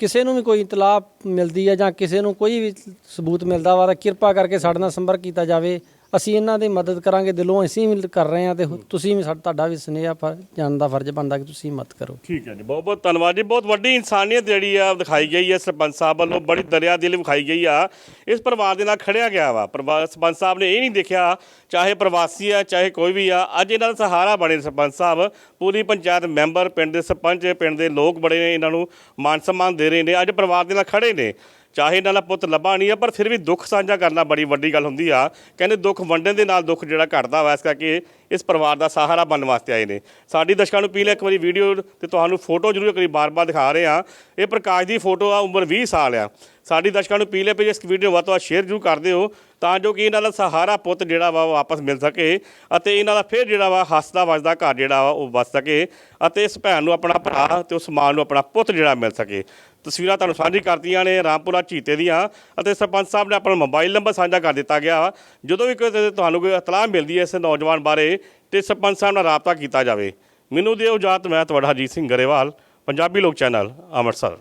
ਕਿਸੇ ਨੂੰ ਵੀ ਕੋਈ ਇਤਲਾਹ ਮਿਲਦੀ ਹੈ ਜਾਂ ਕਿਸੇ ਨੂੰ ਕੋਈ ਵੀ ਸਬੂਤ ਮਿਲਦਾ ਵਾ ਤਾਂ ਕਿਰਪਾ ਕਰਕੇ ਸਾਡੇ ਨਾਲ ਸੰਪਰਕ ਕੀਤਾ ਜਾਵੇ। ਅਸੀਂ ਇਹਨਾਂ ਦੀ ਮਦਦ ਕਰਾਂਗੇ, ਦਿਲੋਂ ਅਸੀਂ ਵੀ ਕਰ ਰਹੇ ਹਾਂ ਤੇ ਤੁਸੀਂ ਵੀ ਸਾਡਾ ਤੁਹਾਡਾ ਵੀ ਸੁਨੇਹਾ ਜਾਣ ਦਾ ਫਰਜ਼ ਬਣਦਾ ਕਿ ਤੁਸੀਂ ਮਦਦ ਕਰੋ। ਠੀਕ ਹੈ ਜੀ, ਬਹੁਤ ਬਹੁਤ ਧੰਨਵਾਦ ਜੀ। ਬਹੁਤ ਵੱਡੀ ਇਨਸਾਨੀਅਤ ਜਿਹੜੀ ਆ ਦਿਖਾਈ ਗਈ ਹੈ, ਸਰਪੰਚ ਸਾਹਿਬ ਵੱਲੋਂ ਬੜੀ ਦਰਿਆ ਦਿਲ ਵਿਖਾਈ ਗਈ ਆ। ਇਸ ਪਰਿਵਾਰ ਦੇ ਨਾਲ ਖੜਿਆ ਗਿਆ ਵਾ। ਪਰਿਵਾਰ ਸਰਪੰਚ ਸਾਹਿਬ ਨੇ ਇਹ ਨਹੀਂ ਦੇਖਿਆ, ਚਾਹੇ ਪ੍ਰਵਾਸੀ ਆ, ਚਾਹੇ ਕੋਈ ਵੀ ਆ, ਅੱਜ ਇਹਨਾਂ ਦਾ ਸਹਾਰਾ ਬਣੇ ਸਰਪੰਚ ਸਾਹਿਬ। ਪੂਰੀ ਪੰਚਾਇਤ ਮੈਂਬਰ, ਪਿੰਡ ਦੇ ਸਰਪੰਚ, ਪਿੰਡ ਦੇ ਲੋਕ ਬੜੇ ਨੇ, ਇਹਨਾਂ ਨੂੰ ਮਾਨ ਸਨਮਾਨ ਦੇ ਰਹੇ ਨੇ, ਅੱਜ ਪਰਿਵਾਰ ਦੇ ਨਾਲ ਖੜੇ ਨੇ। ਚਾਹੇ ਇਹਨਾਂ ਦਾ ਪੁੱਤ ਲੱਭਾ ਨਹੀਂ ਆ, ਪਰ ਫਿਰ ਵੀ ਦੁੱਖ ਸਾਂਝਾ ਕਰਨਾ ਬੜੀ ਵੱਡੀ ਗੱਲ ਹੁੰਦੀ ਆ। ਕਹਿੰਦੇ ਦੁੱਖ ਵੰਡਣ ਦੇ ਨਾਲ ਦੁੱਖ ਜਿਹੜਾ ਘਟਦਾ ਵਾ, ਇਸ ਕਰਕੇ ਇਸ ਪਰਿਵਾਰ ਦਾ ਸਹਾਰਾ ਬਣਨ ਵਾਸਤੇ ਆਏ ਨੇ। ਸਾਡੀ ਦਰਸ਼ਕਾਂ ਨੂੰ ਪੀਲੇ ਇੱਕ ਵਾਰੀ ਵੀਡੀਓ ਤੇ ਤੁਹਾਨੂੰ ਫੋਟੋ ਜ਼ਰੂਰ ਕਰੀ ਬਾਰ-ਬਾਰ ਦਿਖਾ ਰਹੇ ਆ ਇਹ ਪ੍ਰਕਾਸ਼ ਦੀ ਫੋਟੋ ਆ, ਉਮਰ 20 ਸਾਲ ਆ। ਸਾਡੀ ਦਰਸ਼ਕਾਂ ਨੂੰ ਪੀਲੇ ਵੀ ਇਸ ਵੀਡੀਓ ਵੱਧ ਤੋਂ ਵੱਧ ਸ਼ੇਅਰ ਜ਼ਰੂਰ ਕਰ ਦਿਓ, ਤਾਂ ਜੋ ਕਿ ਇਹਨਾਂ ਦਾ ਸਹਾਰਾ ਪੁੱਤ ਜਿਹੜਾ ਵਾ, ਉਹ ਵਾਪਸ ਮਿਲ ਸਕੇ ਅਤੇ ਇਹਨਾਂ ਦਾ ਫਿਰ ਜਿਹੜਾ ਵਾ, ਹੱਸਦਾ ਵੱਸਦਾ ਘਰ ਜਿਹੜਾ ਵਾ, ਉਹ ਵਸ ਸਕੇ ਅਤੇ ਇਸ ਭੈਣ ਨੂੰ ਆਪਣਾ ਭਰਾ ਤੇ ਉਸ ਮਾਂ ਨੂੰ ਆਪਣਾ ਪੁੱਤ ਜਿਹੜਾ ਮਿਲ ਸਕੇ। ਤਸਵੀਰਾਂ ਤੁਹਾਨੂੰ ਸਾਂਝੀ ਕਰਤੀਆਂ ਨੇ ਰਾਮਪੁਰਾ ਚੀਤੇ ਦੀਆਂ ਅਤੇ ਸਰਪੰਚ ਸਾਹਿਬ ਨੇ ਆਪਣਾ ਮੋਬਾਈਲ ਨੰਬਰ ਸਾਂਝਾ ਕਰ ਦਿੱਤਾ ਗਿਆ। ਜਦੋਂ ਵੀ ਕੋਈ ਤੁਹਾਨੂੰ ਕੋਈ ਇਤਲਾਹ ਮਿਲਦੀ ਹੈ ਇਸ ਨੌਜਵਾਨ ਬਾਰੇ ਤੇ ਸਰਪੰਚ ਸਾਹਿਬ ਨਾਲ ਰਾਬਤਾ ਕੀਤਾ ਜਾਵੇ। ਮੈਨੂੰ ਦਿਓ ਇਜਾਜ਼ਤ, ਮੈਂ ਤੁਹਾਡਾ ਹਰਜੀਤ ਸਿੰਘ ਗਰੇਵਾਲ, ਪੰਜਾਬੀ ਲੋਕ ਚੈਨਲ, ਅੰਮ੍ਰਿਤਸਰ।